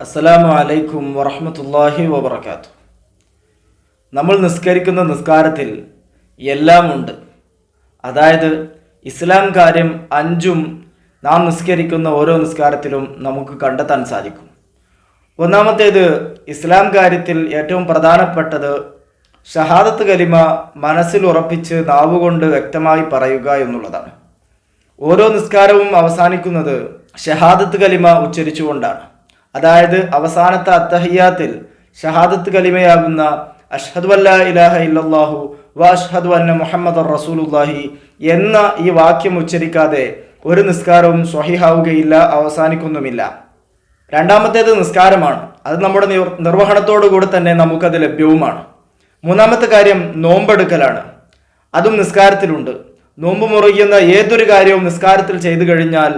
അസ്സലാമു അലൈക്കും വറഹമത്തല്ലാഹി വബർക്കാത്തു നമ്മൾ നിസ്കരിക്കുന്ന നിസ്കാരത്തിൽ എല്ലാമുണ്ട് അതായത് ഇസ്ലാം കാര്യം അഞ്ചും നാം നിസ്കരിക്കുന്ന ഓരോ നിസ്കാരത്തിലും നമുക്ക് കണ്ടെത്താൻ സാധിക്കും. ഒന്നാമത്തേത് ഇസ്ലാം കാര്യത്തിൽ ഏറ്റവും പ്രധാനപ്പെട്ടത് ഷഹാദത്ത് കലിമ മനസ്സിൽ ഉറപ്പിച്ച് നാവുകൊണ്ട് വ്യക്തമായി പറയുക എന്നുള്ളതാണ്. ഓരോ നിസ്കാരവും അവസാനിക്കുന്നത് ഷഹാദത്ത് കലിമ ഉച്ചരിച്ചുകൊണ്ടാണ്. അതായത് അവസാനത്തെ അത്തഹിയാത്തിൽ ഷഹാദത്ത് കലിമയാകുന്ന അഷ്ഹദു അല്ലാ ഇലാഹ ഇല്ലല്ലാഹു വ അഷ്ഹദു അന്ന മുഹമ്മദ് റസൂലുല്ലാഹി എന്ന ഈ വാക്യം ഉച്ചരിക്കാതെ ഒരു നിസ്കാരവും സ്വഹിഹാവുകയില്ല അവസാനിക്കുന്നുമില്ല. രണ്ടാമത്തേത് നിസ്കാരമാണ്. അത് നമ്മുടെ നിർവഹണത്തോടുകൂടി നിർവഹണത്തോടു കൂടെ തന്നെ നമുക്കത് ലഭ്യവുമാണ്. മൂന്നാമത്തെ കാര്യം നോമ്പെടുക്കലാണ്. അതും നിസ്കാരത്തിലുണ്ട്. നോമ്പ് മുറിയുന്ന ഏതൊരു കാര്യവും നിസ്കാരത്തിൽ ചെയ്തു കഴിഞ്ഞാൽ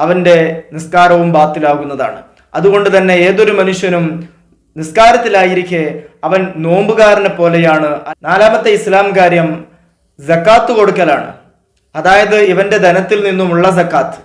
അവന്റെ നിസ്കാരവും ബാത്തിലാകുന്നതാണ്. അതുകൊണ്ട് തന്നെ ഏതൊരു മനുഷ്യനും നിസ്കാരത്തിലായിരിക്കെ അവൻ നോമ്പുകാരനെ പോലെയാണ്. നാലാമത്തെ ഇസ്ലാം കാര്യം ജക്കാത്ത് കൊടുക്കലാണ്. അതായത് ഇവന്റെ ധനത്തിൽ നിന്നുമുള്ള സക്കാത്ത്.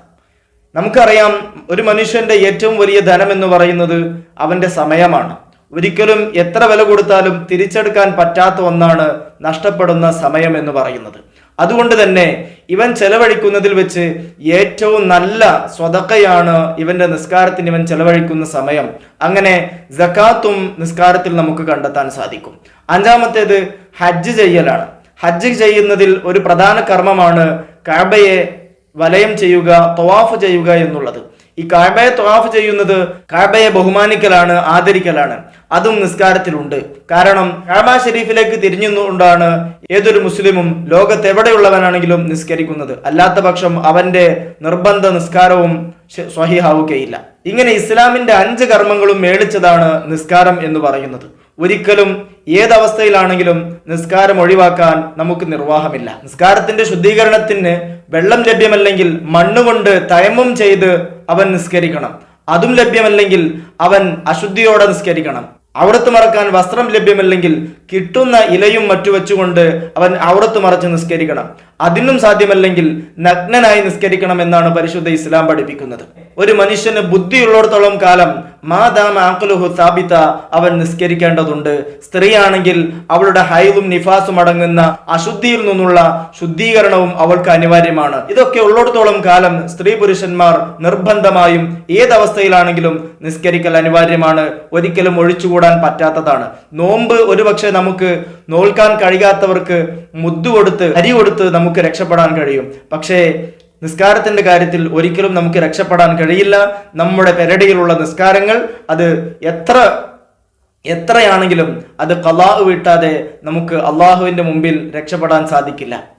നമുക്കറിയാം ഒരു മനുഷ്യന്റെ ഏറ്റവും വലിയ ധനം എന്ന് പറയുന്നത് അവന്റെ സമയമാണ്. ഒരിക്കലും എത്ര വില കൊടുത്താലും തിരിച്ചെടുക്കാൻ പറ്റാത്ത ഒന്നാണ് നഷ്ടപ്പെടുന്ന സമയം എന്ന് പറയുന്നത്. അതുകൊണ്ട് തന്നെ ഇവൻ ചെലവഴിക്കുന്നതിൽ വെച്ച് ഏറ്റവും നല്ല സ്വതക്കയാണ് ഇവന്റെ നിസ്കാരത്തിന് ഇവൻ ചെലവഴിക്കുന്ന സമയം. അങ്ങനെ ജക്കാത്തും നിസ്കാരത്തിൽ നമുക്ക് കണ്ടെത്താൻ സാധിക്കും. അഞ്ചാമത്തേത് ഹജ്ജ് ചെയ്യലാണ്. ഹജ്ജ് ചെയ്യുന്നതിൽ ഒരു പ്രധാന കർമ്മമാണ് കാബയെ വലയം ചെയ്യുക തൊവാഫ് ചെയ്യുക എന്നുള്ളത്. ഈ കാബയെ തൊവാഫ് ചെയ്യുന്നത് കാബയെ ബഹുമാനിക്കലാണ് ആദരിക്കലാണ്. അതും നിസ്കാരത്തിലുണ്ട്. കാരണം കാബ ഷെരീഫിലേക്ക് തിരിഞ്ഞുകൊണ്ടാണ് ഏതൊരു മുസ്ലിമും ലോകത്തെവിടെയുള്ളവനാണെങ്കിലും നിസ്കരിക്കുന്നത്. അല്ലാത്ത പക്ഷം അവന്റെ നിർബന്ധ നിസ്കാരവും സ്വഹിഹാവുകയില്ല. ഇങ്ങനെ ഇസ്ലാമിന്റെ അഞ്ച് കർമ്മങ്ങളും മേളിച്ചതാണ് നിസ്കാരം എന്ന് പറയുന്നത്. ഒരിക്കലും ഏതവസ്ഥയിലാണെങ്കിലും നിസ്കാരം ഒഴിവാക്കാൻ നമുക്ക് നിർവാഹമില്ല. നിസ്കാരത്തിന്റെ ശുദ്ധീകരണത്തിന് വെള്ളം ലഭ്യമല്ലെങ്കിൽ മണ്ണുകൊണ്ട് തയമും ചെയ്ത് അവൻ നിസ്കരിക്കണം. അതും ലഭ്യമല്ലെങ്കിൽ അവൻ അശുദ്ധിയോടെ നിസ്കരിക്കണം. ഔറത്ത് മറക്കാൻ വസ്ത്രം ലഭ്യമല്ലെങ്കിൽ കിട്ടുന്ന ഇലയും മറ്റു വെച്ചുകൊണ്ട് അവൻ ഔറത്ത് മറച്ച് നിസ്കരിക്കണം. അതിനും സാധ്യമല്ലെങ്കിൽ നഗ്നനായി നിസ്കരിക്കണം എന്നാണ് പരിശുദ്ധ ഇസ്ലാം പഠിപ്പിക്കുന്നത്. ഒരു മനുഷ്യന് ബുദ്ധിയുള്ളിടത്തോളം കാലം മാതാമ ആക്കുലുഹു സാബിത്ത അവൻ നിസ്കരിക്കേണ്ടതുണ്ട്. സ്ത്രീയാണെങ്കിൽ അവളുടെ ഹൈവും നിഫാസും അടങ്ങുന്ന അശുദ്ധിയിൽ നിന്നുള്ള ശുദ്ധീകരണവും അവൾക്ക് അനിവാര്യമാണ്. ഇതൊക്കെ ഉള്ളിടത്തോളം കാലം സ്ത്രീ പുരുഷന്മാർ നിർബന്ധമായും ഏതവസ്ഥയിലാണെങ്കിലും നിസ്കരിക്കൽ അനിവാര്യമാണ്. ഒരിക്കലും ഒഴിച്ചുകൂടാൻ പറ്റാത്തതാണ്. നോമ്പ് ഒരുപക്ഷെ നമുക്ക് നോൽക്കാൻ കഴിയാത്തവർക്ക് മുദ്ദു കൊടുത്ത് അരി കൊടുത്ത് നമുക്ക് രക്ഷപ്പെടാൻ കഴിയും. പക്ഷേ നിസ്കാരത്തിന്റെ കാര്യത്തിൽ ഒരിക്കലും നമുക്ക് രക്ഷപ്പെടാൻ കഴിയില്ല. നമ്മുടെ പെരടിയിലുള്ള നിസ്കാരങ്ങൾ അത് എത്ര എത്രയാണെങ്കിലും അത് കലാഹ് വീട്ടാതെ നമുക്ക് അള്ളാഹുവിന്റെ മുമ്പിൽ രക്ഷപ്പെടാൻ സാധിക്കില്ല.